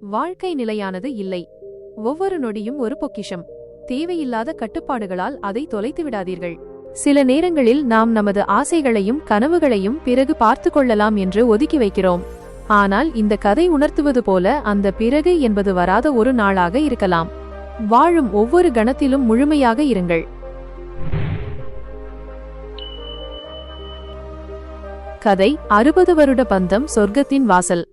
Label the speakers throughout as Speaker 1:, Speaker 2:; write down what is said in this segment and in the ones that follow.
Speaker 1: வாழ்க்கை நிலையானது இல்லை. ஒவ்வொரு நொடியும் ஒரு பொக்கிஷம். தேவையில்லாத கட்டுப்பாடுகளால் அதை தொலைத்து விடாதீர்கள். சில நேரங்களில் நாம் நமது ஆசைகளையும் கனவுகளையும் பிறகு பார்த்து கொள்ளலாம் என்று ஒதுக்கி வைக்கிறோம். ஆனால் இந்த கதை உணர்த்துவது போல அந்த பிறகு என்பது வராத ஒரு நாளாக இருக்கலாம். வாழும் ஒவ்வொரு கணத்திலும் முழுமையாக இருங்கள். கதை அறுபது வருட பந்தம் சொர்க்கத்தின் வாசல்.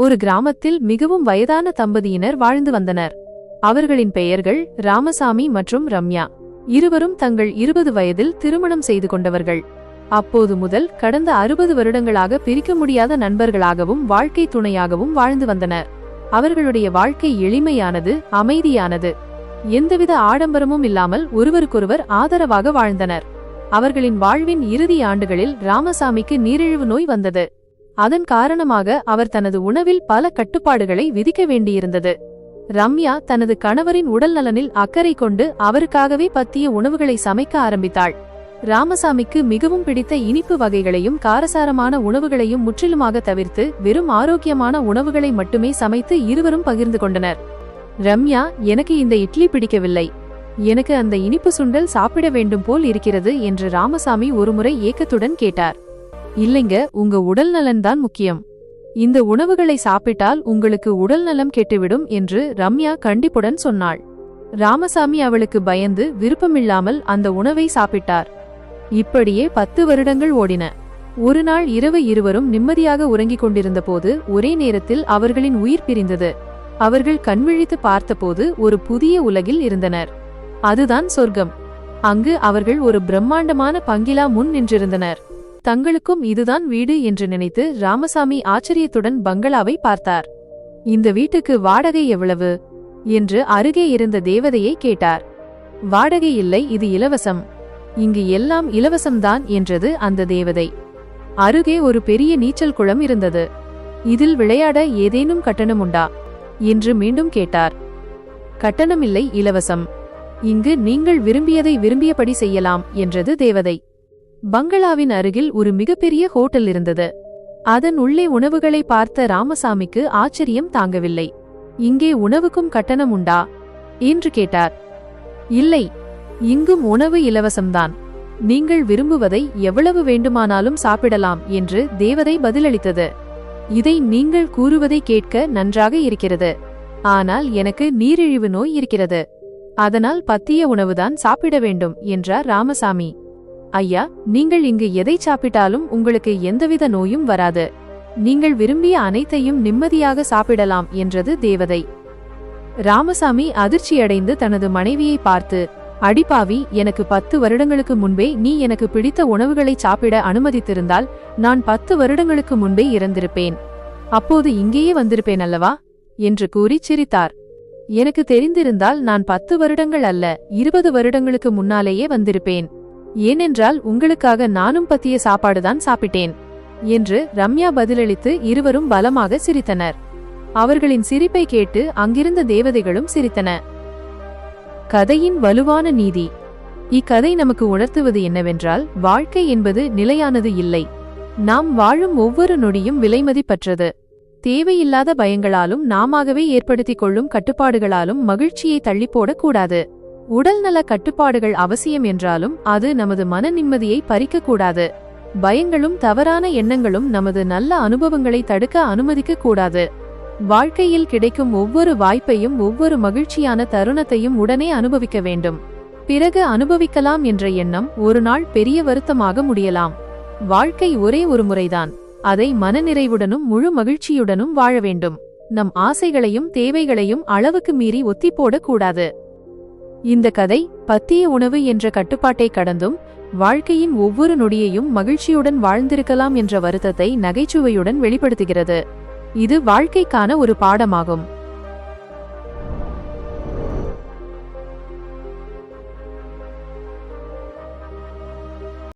Speaker 1: ஒரு கிராமத்தில் மிகவும் வயதான தம்பதியினர் வாழ்ந்து வந்தனர். அவர்களின் பெயர்கள் ராமசாமி மற்றும் ரம்யா. இருவரும் தங்கள் இருபது வயதில் திருமணம் செய்து கொண்டவர்கள். அப்போது முதல் கடந்த அறுபது வருடங்களாக பிரிக்க முடியாத நண்பர்களாகவும் வாழ்க்கை துணையாகவும் வாழ்ந்து வந்தனர். அவர்களுடைய வாழ்க்கை எளிமையானது அமைதியானது. எந்தவித ஆடம்பரமும் இல்லாமல் ஒருவருக்கொருவர் ஆதரவாக வாழ்ந்தனர். அவர்களின் வாழ்வின் இறுதி ஆண்டுகளில் ராமசாமிக்கு நீரிழிவு நோய் வந்தது. அதன் காரணமாக அவர் தனது உணவில் பல கட்டுப்பாடுகளை விதிக்க வேண்டியிருந்தது. ரம்யா தனது கணவரின் உடல் நலனில் அக்கறை கொண்டு அவருக்காகவே பத்திய உணவுகளை சமைக்க ஆரம்பித்தாள். ராமசாமிக்கு மிகவும் பிடித்த இனிப்பு வகைகளையும் காரசாரமான உணவுகளையும் முற்றிலுமாக தவிர்த்து வெறும் ஆரோக்கியமான உணவுகளை மட்டுமே சமைத்து இருவரும் பகிர்ந்து கொண்டனர். ரம்யா எனக்கு இந்த இட்லி பிடிக்கவில்லை. எனக்கு அந்த இனிப்பு சுண்டல் சாப்பிட வேண்டும் போல் இருக்கிறது என்று ராமசாமி ஒருமுறை ஏக்கத்துடன் கேட்டார். இல்லைங்க உங்க உடல் நலன்தான் முக்கியம். இந்த உணவுகளை சாப்பிட்டால் உங்களுக்கு உடல் நலம் கெட்டுவிடும் என்று ரம்யா கண்டிப்புடன் சொன்னாள். ராமசாமி அவளுக்கு பயந்து விருப்பமில்லாமல் அந்த உணவை சாப்பிட்டார். இப்படியே பத்து வருடங்கள் ஓடின. ஒரு நாள் இரவு இருவரும் நிம்மதியாக உறங்கிக் கொண்டிருந்தபோது ஒரே நேரத்தில் அவர்களின் உயிர் பிரிந்தது. அவர்கள் கண்விழித்து பார்த்தபோது ஒரு புதிய உலகில் இருந்தனர். அதுதான் சொர்க்கம். அங்கு அவர்கள் ஒரு பிரம்மாண்டமான பங்கிலா முன் நின்றிருந்தனர். தங்களுக்கும் இதுதான் வீடு என்று நினைத்து ராமசாமி ஆச்சரியத்துடன் பங்களாவை பார்த்தார். இந்த வீட்டுக்கு வாடகை எவ்வளவு? என்று அருகே இருந்த தேவதையை கேட்டார். வாடகை இல்லை இது இலவசம். இங்கு எல்லாம் இலவசம்தான் என்றது அந்த தேவதை. அருகே ஒரு பெரிய நீச்சல் குளம் இருந்தது. இதில் விளையாட ஏதேனும் கட்டணம் உண்டா? என்று மீண்டும் கேட்டார். கட்டணமில்லை இலவசம். இங்கு நீங்கள் விரும்பியதை விரும்பியபடி செய்யலாம் என்றது தேவதை. பங்களாவின் அருகில் ஒரு மிகப்பெரிய ஹோட்டல் இருந்தது. அதன் உள்ளே உணவுகளை பார்த்த ராமசாமிக்கு ஆச்சரியம் தாங்கவில்லை. இங்கே உணவுக்கும் கட்டணம் உண்டா? என்று கேட்டார். இல்லை இங்கும் உணவு இலவசம்தான். நீங்கள் விரும்புவதை எவ்வளவு வேண்டுமானாலும் சாப்பிடலாம் என்று தேவதை பதிலளித்தது. இதை நீங்கள் கூறுவதை கேட்க நன்றாக இருக்கிறது. ஆனால் எனக்கு நீரிழிவு நோய் இருக்கிறது. அதனால் பத்திய உணவுதான் சாப்பிட வேண்டும் என்றார் ராமசாமி. ஐயா நீங்கள் இங்கு எதை சாப்பிட்டாலும் உங்களுக்கு எந்தவித நோயும் வராது. நீங்கள் விரும்பிய அனைத்தையும் நிம்மதியாக சாப்பிடலாம் என்றது தேவதை. ராமசாமி அதிர்ச்சியடைந்து தனது மனைவியை பார்த்து அடிப்பாவி எனக்கு பத்து வருடங்களுக்கு முன்பே நீ எனக்கு பிடித்த உணவுகளை சாப்பிட அனுமதித்திருந்தால் நான் பத்து வருடங்களுக்கு முன்பே இறந்திருப்பேன். அப்போது இங்கேயே வந்திருப்பேன் அல்லவா? என்று கூறி சிரித்தார். எனக்கு தெரிந்திருந்தால் நான் பத்து வருடங்கள் அல்ல இருபது வருடங்களுக்கு முன்னாலேயே வந்திருப்பேன். ஏனென்றால் உங்களுக்காக நானும் பத்திய சாப்பாடுதான் சாப்பிட்டேன் என்று ரம்யா பதிலளித்து இருவரும் பலமாக சிரித்தனர். அவர்களின் சிரிப்பை கேட்டு அங்கிருந்த தேவதைகளும் சிரித்தன. கதையின் வலுவான நீதி. இக்கதை நமக்கு உணர்த்துவது என்னவென்றால் வாழ்க்கை என்பது நிலையானது இல்லை. நாம் வாழும் ஒவ்வொரு நொடியும் விலைமதிப்பற்றது தேவையில்லாத பயங்களாலும் நாமாகவே ஏற்படுத்திக் கொள்ளும் கட்டுப்பாடுகளாலும் மகிழ்ச்சியை தள்ளிப்போடக் கூடாது. உடல்நல கட்டுப்பாடுகள் அவசியம் என்றாலும் அது நமது மன நிம்மதியை பறிக்கக்கூடாது. பயங்களும் தவறான எண்ணங்களும் நமது நல்ல அனுபவங்களை தடுக்க அனுமதிக்க கூடாது வாழ்க்கையில் கிடைக்கும் ஒவ்வொரு வாய்ப்பையும் ஒவ்வொரு மகிழ்ச்சியான தருணத்தையும் உடனே அனுபவிக்க வேண்டும். பிறகு அனுபவிக்கலாம் என்ற எண்ணம் ஒரு நாள் பெரிய வருத்தமாக முடியலாம். வாழ்க்கை ஒரே ஒரு முறைதான். அதை மனநிறைவுடனும் முழு மகிழ்ச்சியுடனும் வாழ வேண்டும். நம் ஆசைகளையும் தேவைகளையும் அளவுக்கு மீறி ஒத்திப்போடக்கூடாது. இந்த கதை பத்திய உணவு என்ற கட்டுப்பாட்டை கடந்தும் வாழ்க்கையின் ஒவ்வொரு நொடியையும் மகிழ்ச்சியுடன் வாழ்ந்திருக்கலாம் என்ற வருத்தத்தை நகைச்சுவையுடன் வெளிப்படுத்துகிறது. இது வாழ்க்கைக்கான ஒரு பாடமாகும்.